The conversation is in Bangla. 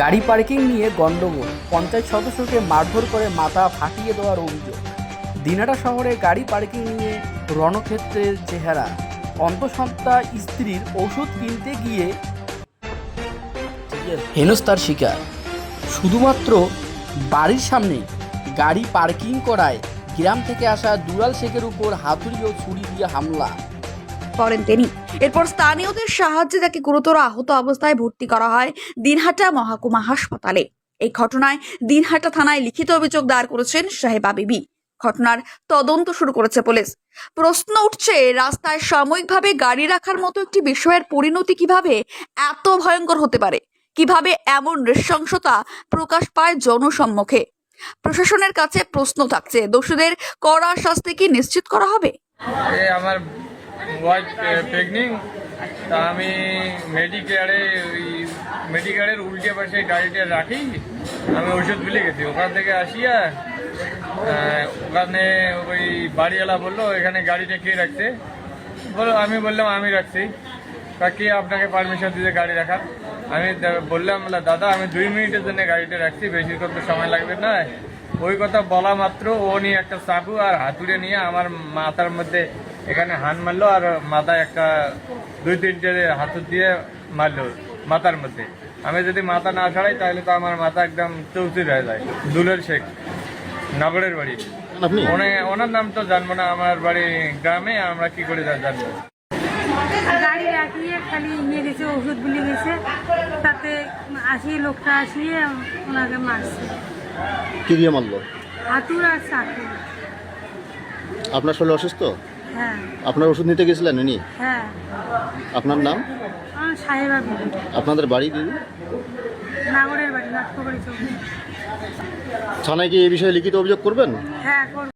গাড়ি পার্কিং নিয়ে গণ্ডগোল। পঞ্চায়েত সদস্যকে মারধর করে মাথা ফাটিয়ে দেওয়ার অভিযোগ। দিনাটা শহরে গাড়ি পার্কিং নিয়ে রণক্ষেত্রের চেহারা। অন্তঃসত্ত্বা স্ত্রীর ওষুধ কিনতে গিয়ে হেনস্তার শিকার। শুধুমাত্র বাড়ির সামনে গাড়ি পার্কিং করায় গ্রাম থেকে আসা দুরাল শেখের উপর হাতুড়ি ও ছুরি দিয়ে হামলা। করেন তিনি। এরপর স্থানীয়দের সাহায্যে তাকে গুরুতর আহত অবস্থায় ভর্তি করা হয় দিনহাটা মহাকুমা হাসপাতালে। এই ঘটনায় দিনহাটা থানায় লিখিত অভিযোগ দায়ের করেছেন সাহেবা বিবি। ঘটনার তদন্ত শুরু করেছে পুলিশ। প্রশ্ন উঠছে, রাস্তায় সাময়িকভাবে গাড়ি রাখার মতো একটি বিষয়ের পরিণতি কীভাবে এত ভয়ঙ্কর হতে পারে? কীভাবে এমন নৃশংসতা প্রকাশ পায় জনসম্মুখে? প্রশাসনের কাছে প্রশ্ন থাকছে, দোষীদের কড়া শাস্তি কি নিশ্চিত করা হবে? আমার ওয়াইফ প্রেগনেন্ট তা আমি মেডিকেয়ারে ওই মেডিকেয়ারের উল্টে পাশে গাড়িটা রাখি আমি ওষুধ ভুলে গেছি। ওখান থেকে আসিয়া ওখানে ওই বাড়িওয়ালা বলল এখানে গাড়িটা কে রাখছে? বলো আমি বললাম আমি রাখছি। তা কে আপনাকে পারমিশন দিতে গাড়ি রাখার? আমি বললাম বলে, দাদা আমি দুই মিনিটের জন্য গাড়িটা রাখছি বেশিক্ষণ তো সময় লাগবে না। ওই কথা বলা মাত্র ও নিয়ে একটা চাকু আর হাতুড়ে নিয়ে আমার মাথার মধ্যে এখানে হান মারলো আর মাথায় একটা দুই তিনটে হাতুর দিয়ে মারলো মাথার মধ্যে। আমি যদি মাথা না ছাড়াই তাহলে তো আমার মাথা একদম চৌচির হয়ে যায়। দুলের শেখ নগরের বাড়ি। আপনি? ওনার নাম তো জানব না আমার বাড়ি গ্রামে আমরা কি করে জানব? গাড়ি রাখিয়ে খালি নিয়ে গেছে ওষুধ বলে গেছে। তাতে আসিয়ে লোকটা আসিয়ে ওনাকে মারছে। কি দিয়ে মারলো? হাতুর আর চাকু আপনার শরীর অসুস্থ? হ্যাঁ। আপনার ওষুধ নিতে গেছিলেন উনি? হ্যাঁ। আপনার নাম? সাহেবা বিবি। আপনাদের বাড়ি দিদি? নাগরের বাড়ি থানায় কি এই বিষয়ে লিখিত অভিযোগ করবেন? হ্যাঁ